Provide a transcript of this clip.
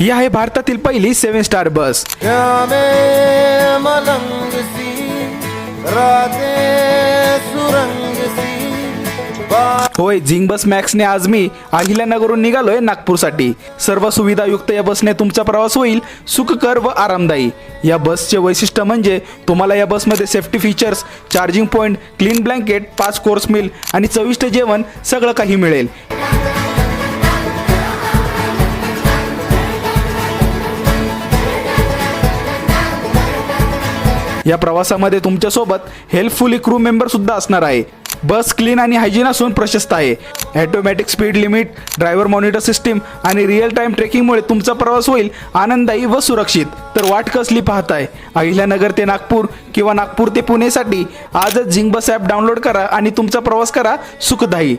ही आहे भारतातील पहिली सेव्हन स्टार बस. होय झिंग बस मॅक्सने आज मी अहिल्यानगरहून निघालोय नागपूरसाठी. सर्व सुविधायुक्त या बसने तुमचा प्रवास होईल सुखकर व आरामदायी. या बसचे वैशिष्ट्य म्हणजे तुम्हाला या बसमध्ये safety features charging point clean blanket पाच कोर्स मिल आणि चविष्ट जेवण सगळं काही मिळेल. या प्रवासामध्ये तुमच्यासोबत हेल्पफुली क्रू मेंबर सुद्धा असणार आहे. बस क्लीन आणि हायजीन असून प्रशस्त आहे. Automatic speed limit driver monitor system आणि रिअल टाइम ट्रेकिंगमुळे तुमचा प्रवास होईल आनंददायी व सुरक्षित. तर वाट कसली पाहताय? अहिल्यानगर ते नागपूर किंवा नागपूर ते पुणेसाठी आजच झिंग बस ॲप डाउनलोड करा आणि तुमचा प्रवास करा सुखदायी.